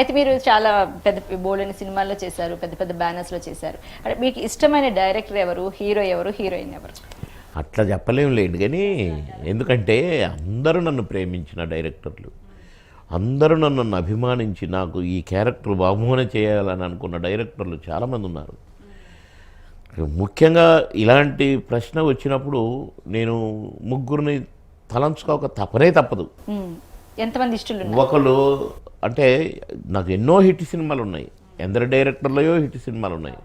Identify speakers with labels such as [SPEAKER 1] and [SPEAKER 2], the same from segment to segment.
[SPEAKER 1] అయితే మీరు చాలా పెద్ద బోల్డెన్ సినిమాల్లో చేశారు పెద్ద పెద్ద బ్యానర్స్లో చేశారు. అంటే మీకు ఇష్టమైన డైరెక్టర్ ఎవరు హీరో ఎవరు హీరోయిన్ ఎవరు?
[SPEAKER 2] అట్లా చెప్పలేం లేండి కానీ ఎందుకంటే అందరూ నన్ను ప్రేమించిన డైరెక్టర్లు అందరూ నన్ను అభిమానించి నాకు ఈ క్యారెక్టర్ బాగుమోన చేయాలని అనుకున్న డైరెక్టర్లు చాలామంది ఉన్నారు. ముఖ్యంగా ఇలాంటి ప్రశ్న వచ్చినప్పుడు నేను ముగ్గురిని తలంచుకోక తప్పనే తప్పదు.
[SPEAKER 1] ఎంతమంది ఇష్టలు
[SPEAKER 2] ఒకళ్ళు అంటే నాకు ఎన్నో హిట్ సినిమాలు ఉన్నాయి. ఎందరు డైరెక్టర్లయో హిట్ సినిమాలు ఉన్నాయి.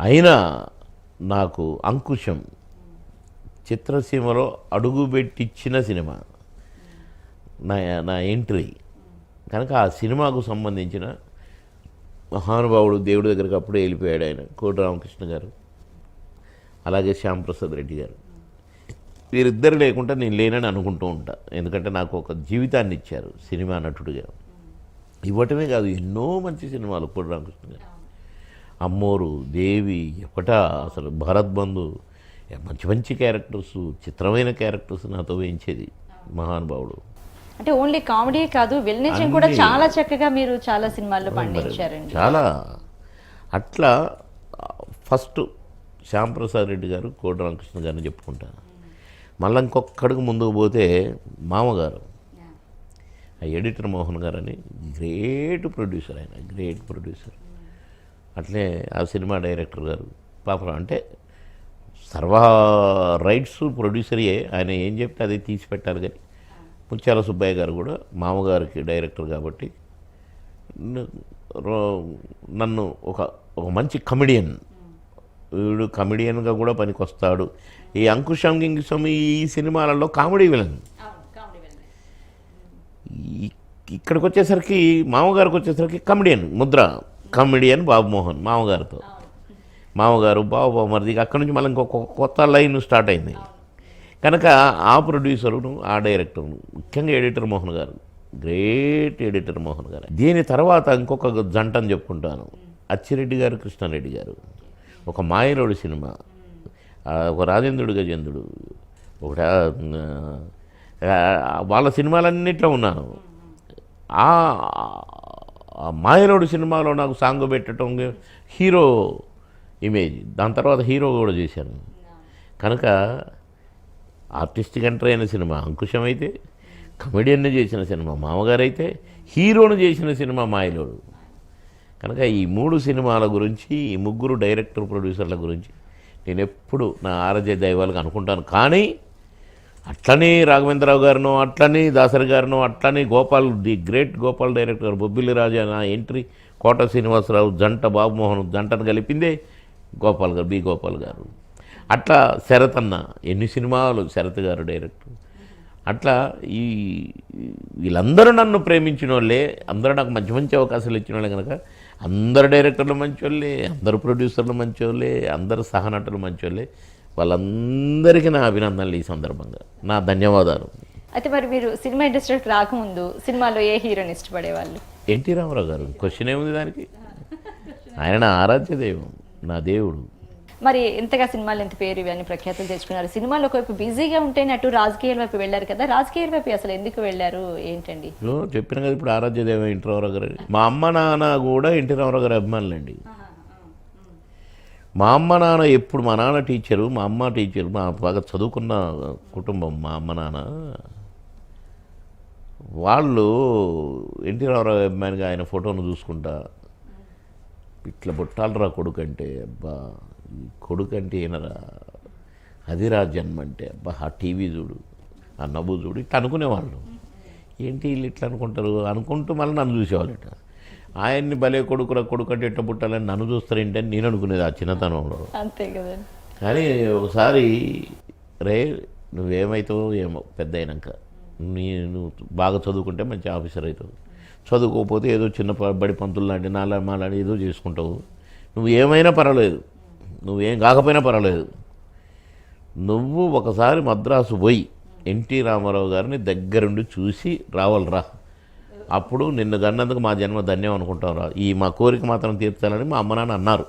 [SPEAKER 2] అయినా నాకు అంకుశం చిత్రసీమలో అడుగుపెట్టించిన సినిమా నా నా ఎంట్రీ. కనుక ఆ సినిమాకు సంబంధించిన మహానుభావుడు దేవుడి దగ్గరికి అప్పుడే వెళ్ళిపోయాడు ఆయన కోటి రామకృష్ణ గారు. అలాగే శ్యాంప్రసాద్ రెడ్డి గారు. వీరిద్దరు లేకుండా నేను లేనని అనుకుంటూ ఉంటా. ఎందుకంటే నాకు ఒక జీవితాన్ని ఇచ్చారు సినిమా నటుడిగా ఇవ్వటమే కాదు ఎన్నో మంచి సినిమాలు కోటి రామకృష్ణ గారు. అమ్మోరు దేవి ఎప్పట అసలు భారత్ బంధు మంచి మంచి క్యారెక్టర్స్ చిత్రమైన క్యారెక్టర్స్ నాతో వేయించేది మహానుభావుడు
[SPEAKER 1] అంటే ఓన్లీ కామెడీ కాదు విలనిజం కూడా. చాలా చక్కగా మీరు చాలా సినిమాల్లో పండించారండి.
[SPEAKER 2] చాలా. అట్లా ఫస్ట్ శ్యాంప్రసాద్ రెడ్డి గారు కోటి రామకృష్ణ గారిని చెప్పుకుంటాను. మళ్ళీ ఇంకొక్కడికి ముందుకు పోతే మామగారు. ఆ ఎడిటర్ మోహన్ గారు అని గ్రేట్ ప్రొడ్యూసర్ ఆయన గ్రేట్ ప్రొడ్యూసర్. అట్లే ఆ సినిమా డైరెక్టర్ గారు. పాపం అంటే సర్వ రైట్స్ ప్రొడ్యూసరియే ఆయన ఏం చెప్తే అది తీసి పెట్టాలి కానీ ముత్యాల సుబ్బయ్య గారు కూడా మామగారికి డైరెక్టర్ కాబట్టి నన్ను ఒక ఒక మంచి కమెడియన్. వీడు కమెడియన్గా కూడా పనికొస్తాడు. ఈ అంకుశం గింకుశం ఈ సినిమాలలో కామెడీ విలన్. ఇక్కడికి వచ్చేసరికి మామగారికి వచ్చేసరికి కమెడియన్ ముద్ర. కమెడియన్ బాబుమోహన్ మామగారితో. మామగారు బాబు బాబుమరిది అక్కడి నుంచి మళ్ళీ ఇంకొక కొత్త లైన్ స్టార్ట్ అయింది. కనుక ఆ ప్రొడ్యూసరును ఆ డైరెక్టర్ను ముఖ్యంగా ఎడిటర్ మోహన్ గారు గ్రేట్ ఎడిటర్ మోహన్ గారు. దీని తర్వాత ఇంకొక జంట అని చెప్పుకుంటాను అచ్చిరెడ్డి గారు కృష్ణారెడ్డి గారు. ఒక మాయలోడు సినిమా. ఒక రాజేంద్రుడు గజేంద్రుడు. ఒకట వాళ్ళ సినిమాలన్నిట్లో ఉన్నాను. ఆ మాయలోడు సినిమాలో నాకు సాంగ్ పెట్టడం హీరో ఇమేజ్. దాని తర్వాత హీరో కూడా చేశాను. కనుక ఆర్టిస్టిక్ ఎంటర్ అయిన సినిమా అంకుశం అయితే కమెడియన్ని చేసిన సినిమా మామగారు అయితే హీరోను చేసిన సినిమా మాయలోడు. కనుక ఈ మూడు సినిమాల గురించి ఈ ముగ్గురు డైరెక్టర్ ప్రొడ్యూసర్ల గురించి నేను ఎప్పుడు నా ఆరాధ్య దైవాలకు అనుకుంటాను. కానీ అట్లనే రాఘవేంద్రరావు గారినో అట్లనే దాసరి గారినో అట్లనే Gopal the great Gopal director Bobbili Raja నా ఎంట్రీ కోట శ్రీనివాసరావు జంట బాబుమోహన్ జంటను కలిపిందే గోపాల్ గారు బి గోపాల్ గారు. అట్లా శరత్ అన్న ఎన్ని సినిమాలు శరత్ గారు డైరెక్టర్. అట్లా ఈ వీళ్ళందరూ నన్ను ప్రేమించిన వాళ్ళే అందరూ నాకు మంచి మంచి అవకాశాలు ఇచ్చిన వాళ్ళే కనుక అందరు డైరెక్టర్లు మంచి వాళ్ళే అందరు ప్రొడ్యూసర్లు మంచి వాళ్ళే అందరు సహనటులు మంచి వాళ్ళే వాళ్ళందరికీ నా అభినందనలు ఈ సందర్భంగా. నా ధన్యవాదాలు.
[SPEAKER 1] అయితే మరి మీరు సినిమా ఇండస్ట్రీకి రాకముందు సినిమాలో ఏ హీరోని ఇష్టపడేవాళ్ళు?
[SPEAKER 2] ఎన్టీ రామారావు గారు. క్వశ్చన్ ఏముంది దానికి? ఆయన ఆరాధ్య దైవం నా దేవుడు.
[SPEAKER 1] మరి ఎంతగా సినిమాలు ఎంత పేరు ఇవన్నీ ప్రఖ్యాతులు తెచ్చుకున్నారు? సినిమాలో ఒకవైపు బిజీగా ఉంటేనే అటు రాజకీయాల వైపు వెళ్ళారు కదా. రాజకీయాల వైపు అసలు ఎందుకు వెళ్ళారు? ఏంటండి?
[SPEAKER 2] చెప్పిన కదా ఇప్పుడు ఆరాధ్య దైవం ఎన్టీ రామారావు గారు. మా అమ్మ నాన్న కూడా ఎన్టీ రామారావు గారి అభిమానులండి. మా అమ్మ నాన్న ఎప్పుడు మా నాన్న టీచరు మా అమ్మ టీచరు మా బాగా చదువుకున్న కుటుంబం మా అమ్మ నాన్న. వాళ్ళు ఎన్టీ రామారావు అభిమానిగా ఆయన ఫోటోను చూసుకుంటా ఇట్లా బుట్టాలరా కొడుకు అంటే అబ్బా. కొడుకు అంటే ఏనరా అదిరా జన్మ అంటే అబ్బా ఆ టీవీ చూడు ఆ నవ్వు చూడు ఇట్లా అనుకునేవాళ్ళు. ఏంటి వీళ్ళు ఇట్లా అనుకుంటారు? అనుకుంటూ మళ్ళీ నన్ను చూసేవాళ్ళట. ఆయన్ని భలే కొడుకురా కొడుకు అంటే ఎట్ట పుట్టాలని నన్ను చూస్తారేంటి అని నేను అనుకునేది ఆ చిన్నతనంలో.
[SPEAKER 1] అంతే కదండి.
[SPEAKER 2] కానీ ఒకసారి రే నువ్వేమవుతావో ఏమో పెద్ద అయినాక. నీ నువ్వు బాగా చదువుకుంటే మంచి ఆఫీసర్ అవుతావు చదువుకోకపోతే ఏదో చిన్న బడి పంతులు లాంటి నాలా మాలాంటి ఏదో చేసుకుంటావు. నువ్వు ఏమైనా పర్వాలేదు. నువ్వేం కాకపోయినా పర్వాలేదు. నువ్వు ఒకసారి మద్రాసు పోయి ఎన్టీ రామారావు గారిని దగ్గరుండి చూసి రావాలిరా. అప్పుడు నిన్ను కన్నందుకు మా జన్మ ధన్యం అనుకుంటాం రా. ఈ మా కోరిక మాత్రం తీర్చాలని మా అమ్మ నాన్న అన్నారు.